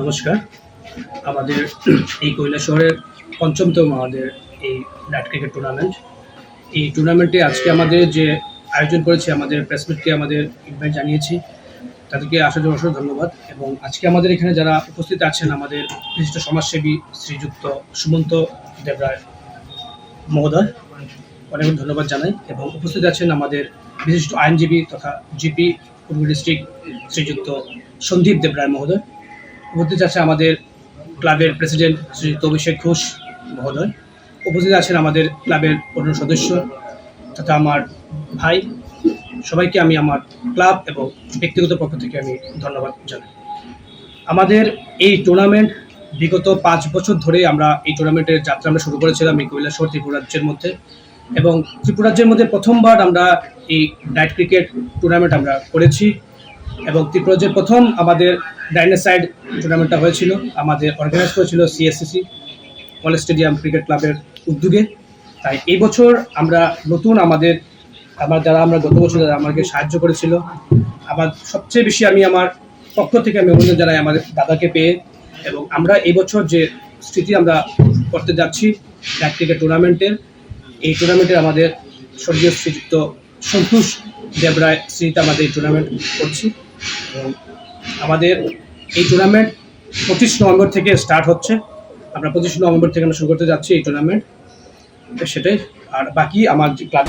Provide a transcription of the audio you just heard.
নমস্কার। আমাদের এই কৈলা শহরের পঞ্চমতম আমাদের এই নাট ক্রিকেট টুর্নামেন্ট এই টুর্নামেন্টে আজকে আমাদের যে আয়োজন করেছে, আমাদের প্রেসমিটকে আমাদের ইনভাইট জানিয়েছি। তাদেরকে আসার অসংখ্য ধন্যবাদ। এবং আজকে আমাদের এখানে যারা উপস্থিত আছেন, আমাদের বিশিষ্ট সমাজসেবী শ্রীযুক্ত সুমন্ত দেবরায় মহোদয় অনেক ধন্যবাদ জানাই। এবং উপস্থিত আছেন আমাদের বিশিষ্ট আইনজীবী তথা জিপি পূর্ব ডিস্ট্রিক্ট শ্রীযুক্ত সন্দীপ দেবরায় মহোদয়। উপস্থিত আছে আমাদের ক্লাবের প্রেসিডেন্ট শ্রী অভিষেক ঘোষ মহোদয়। উপস্থিত আছেন আমাদের ক্লাবের অন্য সদস্য তথা আমার ভাই। সবাইকে আমি আমার ক্লাব এবং ব্যক্তিগত পক্ষ থেকে আমি ধন্যবাদ জানাই। আমাদের এই টুর্নামেন্ট বিগত পাঁচ বছর ধরে আমরা এই টুর্নামেন্টের যাত্রা আমরা শুরু করেছিলাম এই কৈলাসহর ত্রিপুরা রাজ্যের মধ্যে এবং ত্রিপুরাজ্যের মধ্যে প্রথমবার আমরা এই নাইট ক্রিকেট টুর্নামেন্ট আমরা করেছি এবং ত্রিপুরাজ্যের প্রথম আমাদের ডাইনাসাইড টুর্নামেন্টটা হয়েছিল, আমাদের অর্গানাইজ করেছিল সিএসসিসি কলেজ স্টেডিয়াম ক্রিকেট ক্লাবের উদ্যোগে। তাই এই বছর আমরা নতুন আমাদের, আমার যারা, আমরা গত বছর যারা আমাকে সাহায্য করেছিল আমার সবচেয়ে বেশি আমি আমার পক্ষ থেকে আমি অভিনন্দন জানাই আমাদের দাদাকে পেয়ে। এবং আমরা এই বছর যে স্মৃতি আমরা করতে যাচ্ছি নাইট ক্রিকেট টুর্নামেন্টের এই টুর্নামেন্টে আমাদের স্বর্গীয় শ্রীযুক্ত সন্তোষ দেবরায় স্মৃতিতে আমাদের এই টুর্নামেন্ট করছি। এবং আমাদের এই টুর্নামেন্ট পঁচিশ নভেম্বর থেকে স্টার্ট হচ্ছে। আমরা পঁচিশ নভেম্বর থেকে আমরা শুরু করতে যাচ্ছি এই টুর্নামেন্ট সেটাই। আর বাকি আমার যে ক্লাব